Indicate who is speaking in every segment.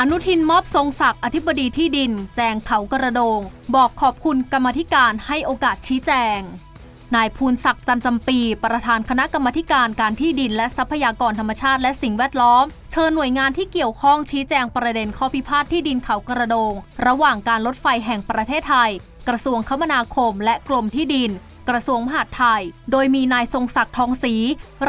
Speaker 1: อนุทินมอบทรงศักดิ์อธิบดีที่ดิน แจงเขากระโดง บอกขอบคุณกรรมธิการให้โอกาสชี้แจง นายภูนศักดิ์จันจำปี ประธานคณะกรรมธิการการที่ดิน และทรัพยากรธรรมชาติและสิ่งแวดล้อม เชิญหน่วยงานที่เกี่ยวข้องชี้แจงประเด็นข้อพิพาทที่ดินเขากระโดง ระหว่างการรถไฟแห่งประเทศไทย กระทรวงคมนาคม และกรมที่ดินกระทรวงมหาดไทย โดยมีนายทรงศักดิ์ทองศรี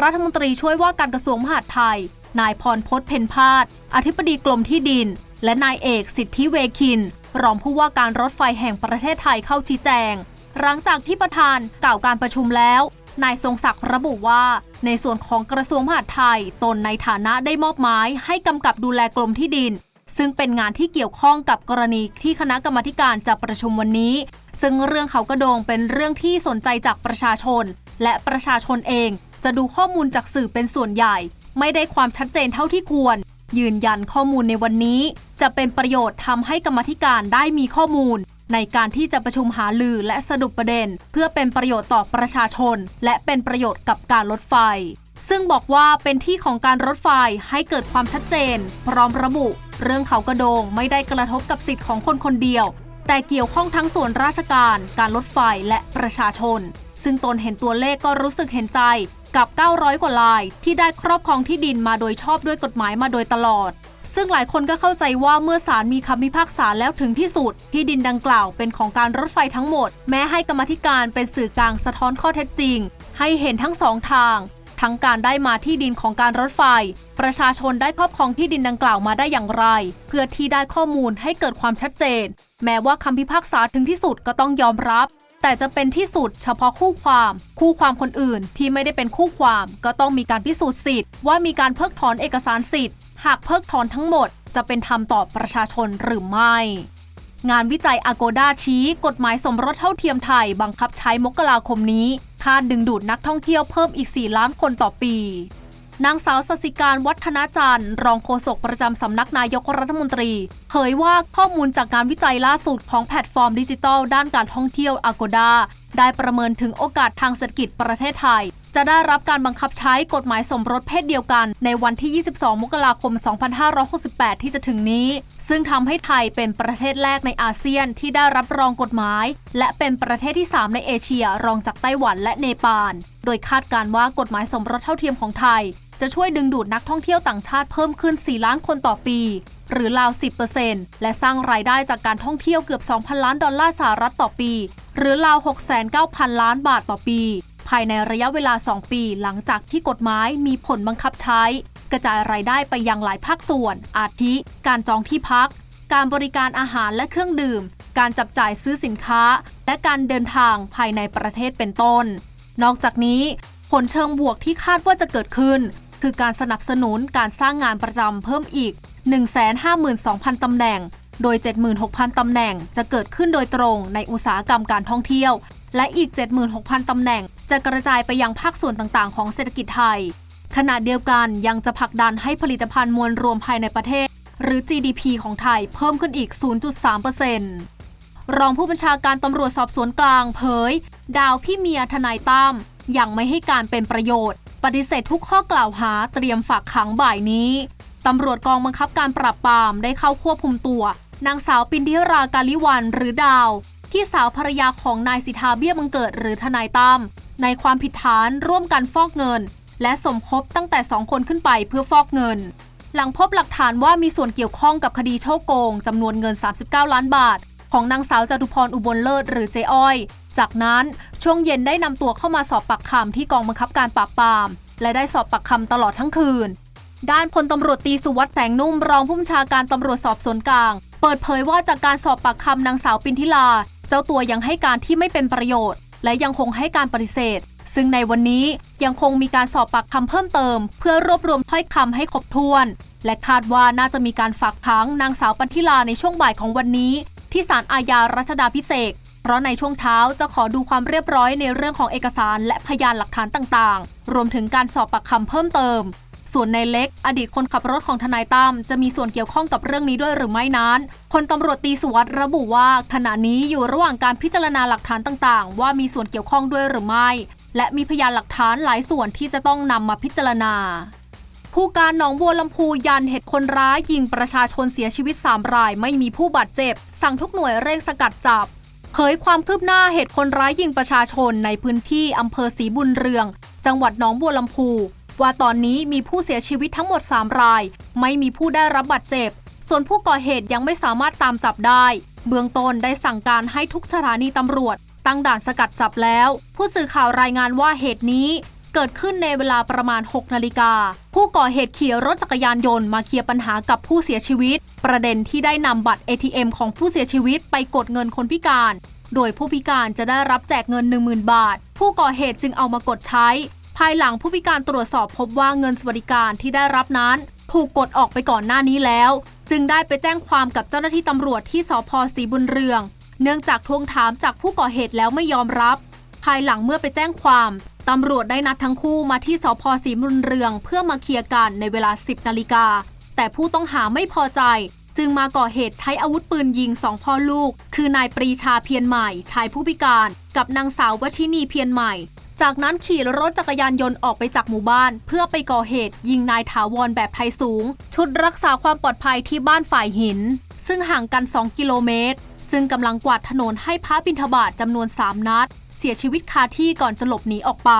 Speaker 1: รัฐมนตรีช่วยว่าการกระทรวงมหาดไทย นายพรพศเพ็ญพาดอธิบดีกรมที่ดิน และนายเอกสิทธิเวคิน รองผู้ว่าการรถไฟแห่งประเทศไทยเข้าชี้แจง หลังจากที่ประธานกล่าวการประชุมแล้ว นายทรงศักดิ์ระบุว่า ในส่วนของกระทรวงมหาดไทย ตนในฐานะได้มอบหมายให้กำกับดูแลกรมที่ดิน ซึ่งเป็นงานที่เกี่ยวข้องกับกรณีที่คณะกรรมการจะประชุมวันนี้ ซึ่งเรื่องเขากระโดงเป็นเรื่องที่สนใจจากประชาชน และประชาชนเองจะดูข้อมูลจากสื่อเป็นส่วนใหญ่ ไม่ได้ความชัดเจนเท่าที่ควร ยืนยันข้อมูลในวันนี้ จะเป็นประโยชน์ทำให้กรรมธิการได้มีข้อมูล ในการที่จะประชุมหาลือและสรุปประเด็น เพื่อเป็นประโยชน์ต่อประชาชน และเป็นประโยชน์กับการรถไฟ ซึ่งบอกว่าเป็นที่ของการรถไฟให้เกิดความชัดเจน พร้อมระบุ เรื่องเขากระโดงไม่ได้กระทบกับสิทธิ์ของคนคนเดียว แต่เกี่ยวข้องทั้งส่วนราชการ การรถไฟและประชาชนซึ่งตนเห็นตัวเลขก็รู้สึกเห็นใจ กับ 900 กว่าลาย ที่ได้ครอบครองที่ดินมาโดยชอบด้วยกฎหมายมาโดยตลอด ซึ่งหลายคนก็เข้าใจว่าเมื่อศาลมีคำพิพากษาแล้วถึงที่สุด ที่ดินดังกล่าวเป็นของการรถไฟทั้งหมด แม้ให้กรรมธิการเป็นสื่อกลางสะท้อนข้อเท็จจริง ให้เห็นทั้งสองทาง ทั้งการได้มาที่ดินของการรถไฟ ประชาชนได้ครอบครองที่ดินดังกล่าวมาได้อย่างไร เพื่อที่ได้ข้อมูลให้เกิดความชัดเจน แม้ว่าคำพิพากษาถึงที่สุดก็ต้องยอมรับ แต่จะเป็นที่สุดเฉพาะคู่ความ คู่ความคนอื่นที่ไม่ได้เป็นคู่ความ ก็ต้องมีการพิสูจน์สิทธิ์ว่ามีการเพิกถอนเอกสารสิทธิ์ หากเพิกถอนทั้งหมด จะเป็นธรรมต่อประชาชนหรือไม่ งานวิจัย Agoda ชี้กฎหมายสมรสเท่าเทียมไทยบังคับใช้มกราคมนี้คาดดึงดูดนักท่องเที่ยวเพิ่มอีก 4 ล้านคนต่อปี นางสาวสสิการวัฒนาจันทร์รองโฆษกประจำสำนักนายกรัฐมนตรีเผยว่าข้อมูลจากการวิจัยล่าสุดของแพลตฟอร์มดิจิทัลด้านการท่องเที่ยว Agoda ได้ประเมินถึงโอกาสทางเศรษฐกิจประเทศไทย จะได้รับการบังคับใช้กฎหมายสมรสเพศเดียวกัน ในวันที่ 22 มกราคม 2568 ที่จะถึงนี้ ซึ่งทำให้ไทยเป็นประเทศแรกในอาเซียนที่ได้รับรองกฎหมาย และเป็นประเทศที่ 3 ในเอเชียรองจากไต้หวันและเนปาล โดยคาดการว่ากฎหมายสมรสเท่าเทียมของไทย จะช่วยดึงดูดนักท่องเที่ยวต่างชาติเพิ่มขึ้น 4 ล้านคนต่อปี หรือราว 10%และสร้างรายได้จากการท่องเที่ยวเกือบ 2,000 ล้านดอลลาร์สหรัฐต่อปี หรือราว 6,900 ล้านบาทต่อปี ภายในระยะเวลา 2 ปีหลังจากที่กฎหมายมีผลบังคับใช้ กระจายรายได้ไปยังหลายภาคส่วน อาทิ การจองที่พัก การบริการอาหารและเครื่องดื่ม การจับจ่ายซื้อสินค้า และการเดินทางภายในประเทศเป็นต้น นอกจากนี้ผลเชิงบวกที่คาดว่าจะเกิดขึ้น คือการสนับสนุนการสร้างงานประจำเพิ่มอีก 152,000 ตำแหน่ง โดย 76,000 ตำแหน่งจะเกิดขึ้นโดยตรงในอุตสาหกรรมการท่องเที่ยว และอีก 76,000 ตำแหน่ง จะกระจายไปยังภาคส่วนต่างๆ ของเศรษฐกิจไทย ขณะเดียวกันยังจะผลักดันให้ผลิตภัณฑ์มวลรวมภายในประเทศ หรือ GDP ของไทยเพิ่มขึ้นอีก 0.3%รองผู้บัญชาการตำรวจสอบสวนกลางเผย ดาวพี่เมียทนายตั้มยังไม่ให้การเป็นประโยชน์ ปฏิเสธทุกข้อกล่าวหาเตรียมฝากขังบ่ายนี้ตำรวจกองบังคับการปราบปรามได้เข้าควบคุมตัวนางสาวปินทิรากาลิวันหรือดาว ที่สาวภรรยาของนายสิทธาเบี้ยบังเกิดหรือทนายตั้มในความผิดฐานร่วมกันฟอกเงิน และสมคบตั้งแต่2คนขึ้นไปเพื่อฟอกเงิน หลังพบหลักฐานว่ามีส่วนเกี่ยวข้องกับคดีช่อโกงจำนวนเงิน 39 ล้านบาท ของนางสาวจตุพรอุบลเลิศหรือเจ๊อ้อย จากนั้นช่วงเย็นได้นำตัวเข้ามาสอบปากคำที่กองบังคับการปราบปราม และได้สอบปากคำตลอดทั้งคืน ด้านพลตำรวจตีสุวัสด์แสงนุ่มรองผู้บัญชาการตำรวจสอบสวนกลาง เปิดเผยว่าจากการสอบปากคำนางสาวปินทิลา เจ้าตัวยังให้การที่ไม่เป็นประโยชน์ และยังคงให้การปฏิเสธ ซึ่งในวันนี้ยังคงมีการสอบปากคำเพิ่มเติม เพื่อรวบรวมถ้อยคำให้ครบถ้วนและคาดว่าน่าจะมีการฝากขังนางสาวปันทิลาในช่วงบ่ายของวันนี้ ที่ศาลอาญารัชดาพิเศษเพราะในช่วงเช้าจะขอดูความเรียบร้อยในเรื่องของเอกสารและพยานหลักฐานต่างๆ รวมถึงการสอบปากคำเพิ่มเติม ส่วนในเล็ก อดีตคนขับรถของทนายตั้มจะมีส่วนเกี่ยวข้องกับเรื่องนี้ด้วยหรือไม่นั้นพลตำรวจตีสุวัสด์ระบุว่าขณะนี้อยู่ระหว่างการพิจารณาหลักฐานต่างๆ ว่ามีส่วนเกี่ยวข้องด้วยหรือไม่ และมีพยานหลักฐานหลายส่วนที่จะต้องนำมาพิจารณา ผู้การหนองบัวลำพูยันเหตุคนร้ายยิงประชาชนเสียชีวิต 3 รายไม่มีผู้บาดเจ็บ สั่งทุกหน่วยเร่งสกัดจับ เผยความคืบหน้าเหตุคนร้ายยิงประชาชนในพื้นที่อำเภอศรีบุญเรือง จังหวัดหนองบัวลำพู ว่าตอนนี้มีผู้เสียชีวิตทั้งหมด 3 ราย ไม่มีผู้ได้รับบาดเจ็บ ส่วนผู้ก่อเหตุยังไม่สามารถตามจับได้ เบื้องต้นได้สั่งการให้ทุกสถานีตำรวจ ตั้งด่านสกัดจับแล้ว ผู้สื่อข่าวรายงานว่าเหตุนี้ เกิดขึ้นในเวลาประมาณ 6 นาฬิกา ผู้ก่อเหตุขี่รถจักรยานยนต์มาเคลียร์ปัญหากับผู้เสียชีวิต ประเด็นที่ได้นำบัตร ATM ของผู้เสียชีวิตไปกดเงินคนพิการ โดยผู้พิการจะได้รับแจกเงิน 10,000 บาท ผู้ก่อเหตุจึงเอามากดใช้ ภายหลังผู้พิการตรวจสอบพบว่าเงินสวัสดิการที่ได้รับนั้น ถูกกดออกไปก่อนหน้านี้แล้ว จึงได้ไปแจ้งความกับเจ้าหน้าที่ตำรวจที่สพศรีบุญเรือง เนื่องจากทวงถามจากผู้ก่อเหตุแล้วไม่ยอมรับ ภายหลังเมื่อไปแจ้งความ ตำรวจได้นัดทั้งคู่มาที่สพศรีบุญเรืองเพื่อมาเคลียร์กันในเวลา 10 นาฬิกา แต่ผู้ต้องหาไม่พอใจ จึงมาก่อเหตุใช้อาวุธปืนยิงสองพ่อลูก คือนายปรีชาเพียรใหม่ ชายผู้พิการ กับนางสาววชินีเพียรใหม่ จากนั้นขี่รถจักรยานยนต์ออกไปจากหมู่บ้าน เพื่อไปก่อเหตุยิงนายถาวรแบบไทยสูง ชุดรักษาความปลอดภัยที่บ้านฝ่ายหิน ซึ่งห่างกัน 2 กิโลเมตรซึ่งกำลังกวาดถนนให้พระบิณฑบาตจำนวน 3 นัด เสียชีวิตคาที่ก่อนจะหลบหนีออกไป